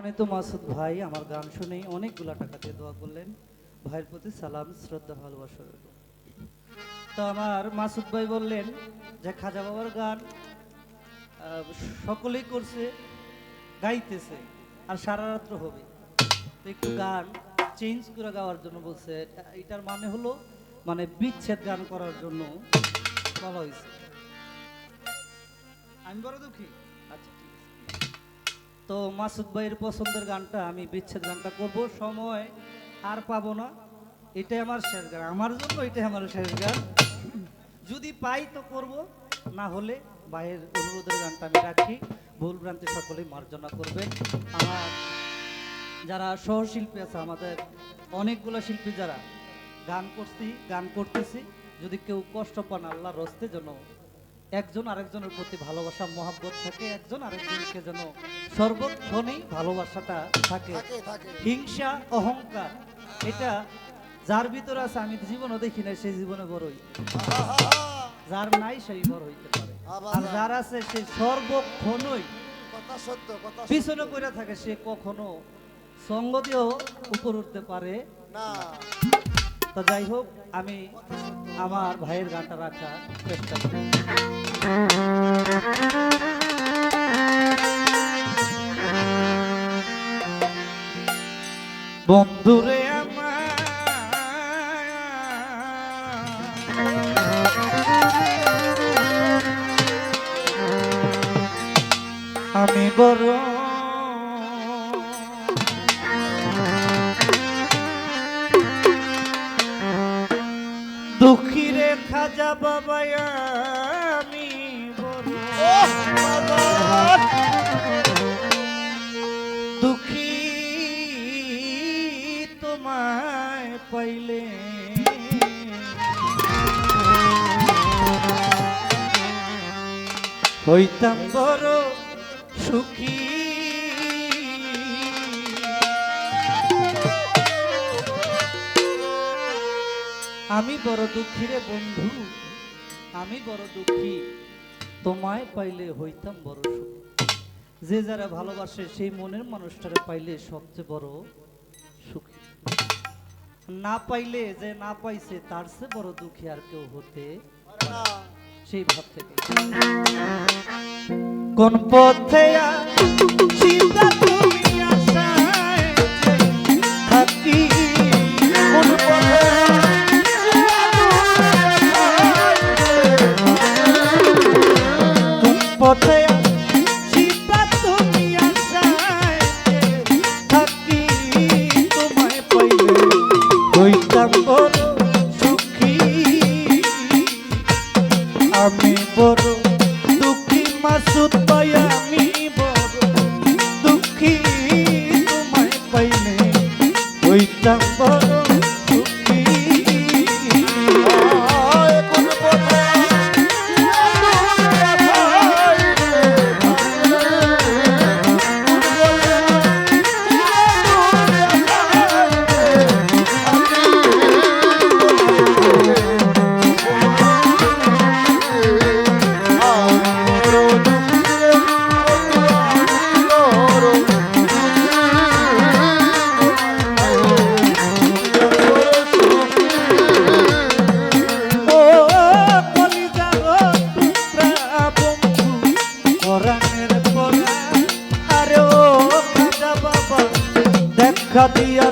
সম্মানিত মাসুদ ভাই, আমার গান শুনে অনেকগুলা টাকা দিয়ে দোয়া করলেন। ভাইয়ের প্রতি সালাম, শ্রদ্ধা, ভালোবাসা তো আমার মাসুদ ভাই বললেন যে, খাজা বাবার গান সকলেই করছে, গাইতেছে, আর সারা রাত্র হবে। তো একটু গান চেঞ্জ করে গাওয়ার জন্য বলছে, এটার মানে হলো মানে বিচ্ছেদ গান করার জন্য বলা হয়েছে। আমি বড় দুঃখী। তো মাসুদ ভাইয়ের পছন্দের গানটা আমি বিচ্ছেদ গানটা করব। সময় আর পাবো না। এটাই আমার শেষ গান। আমার জন্য এটাই আমার শেষ গান। যদি পাই তো করব, না হলে ভাইয়ের অনুরোধের গানটা আমি রাখি। ভুল ভ্রান্তি সকলেই মার্জনা করবেন। আমার যারা সহশিল্পী আছে, আমাদের অনেকগুলো শিল্পী যারা গান করছি, গান করতেছি, যদি কেউ কষ্ট পান, আল্লাহর রস্তে যেন একজন আরেকজনের প্রতি ভালোবাসা মহাব্বত থাকে একজন আরেকজনকে যেন সর্বক্ষণেই ভালোবাসাটা থাকে। হিংসা অহংকার এটা যার ভিতরে আছে আমি জীবনও দেখি না সেই জীবনে বড়ই যার নাই সেই বড় হইতে পারে। আর যার আছে সে সর্বক্ষণই কথা সত্য কথা পিছনে করে থাকে সে কখনো সঙ্গ দিয়েও উপর উঠতে পারে না। তো যাই হোক আমি আমার ভাইয়ের গানটা রাখার চেষ্টা করি। বন্ধুরে আমি বড় দুঃখী রে খাজা বাবা হইতাম বড় সুখী। আমি বড় দুঃখী রে বন্ধু, আমি বড় দুঃখী। তোমায় পাইলে হইতাম বড় সুখী। যে যারা ভালোবাসে, সেই মনের মানুষটারে পাইলে সবচেয়ে বড় সুখী। না পাইলে যে না পাইছে, তার চেয়ে বড় দুঃখী আর কেউ হতে না। সেই ভাব থেকে। কোন পথে চিন্তা তুমি আশায় থাকি বড় দুঃখী মাসুদ বড় দেখা দিয়া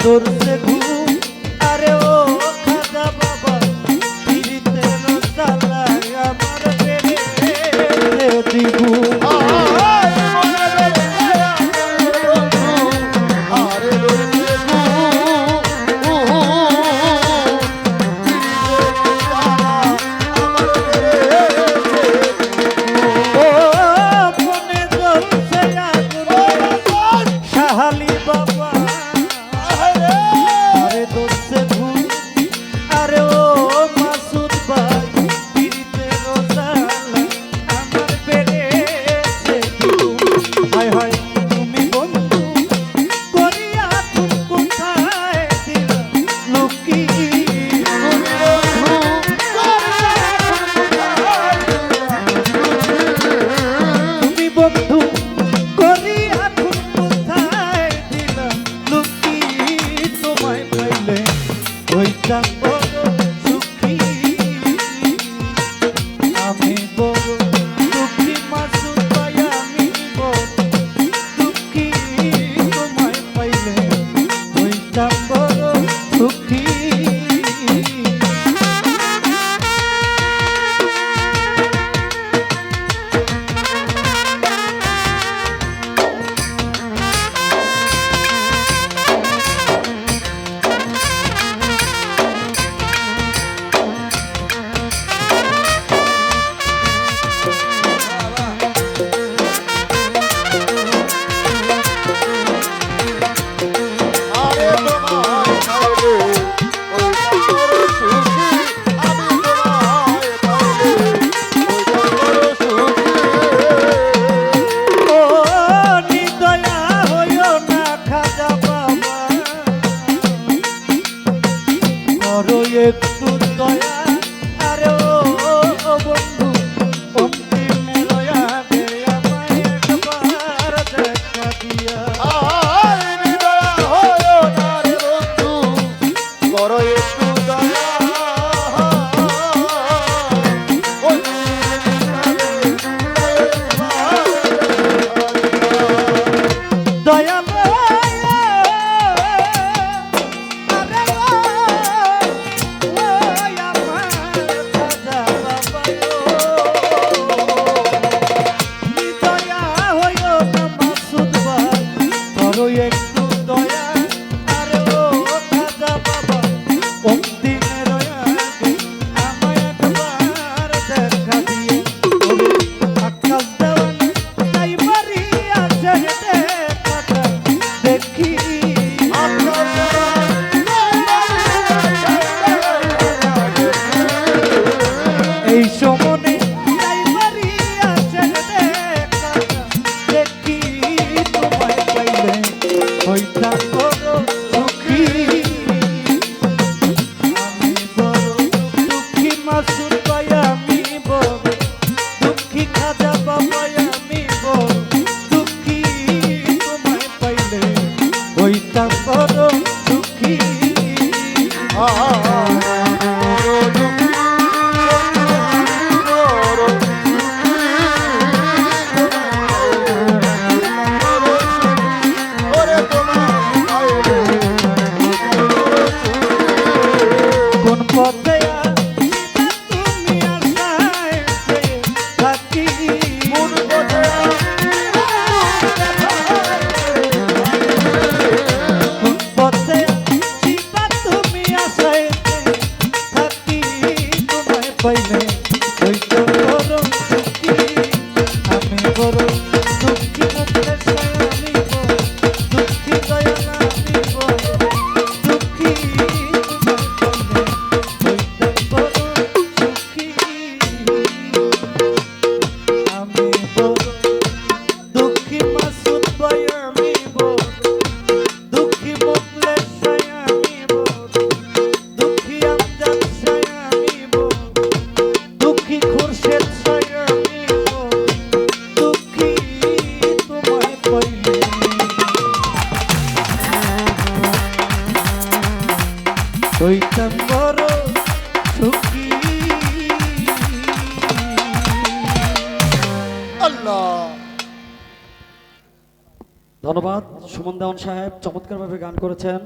Tour সুমন দেওয়ান সাহেব চমৎকারভাবে গান করেছেন।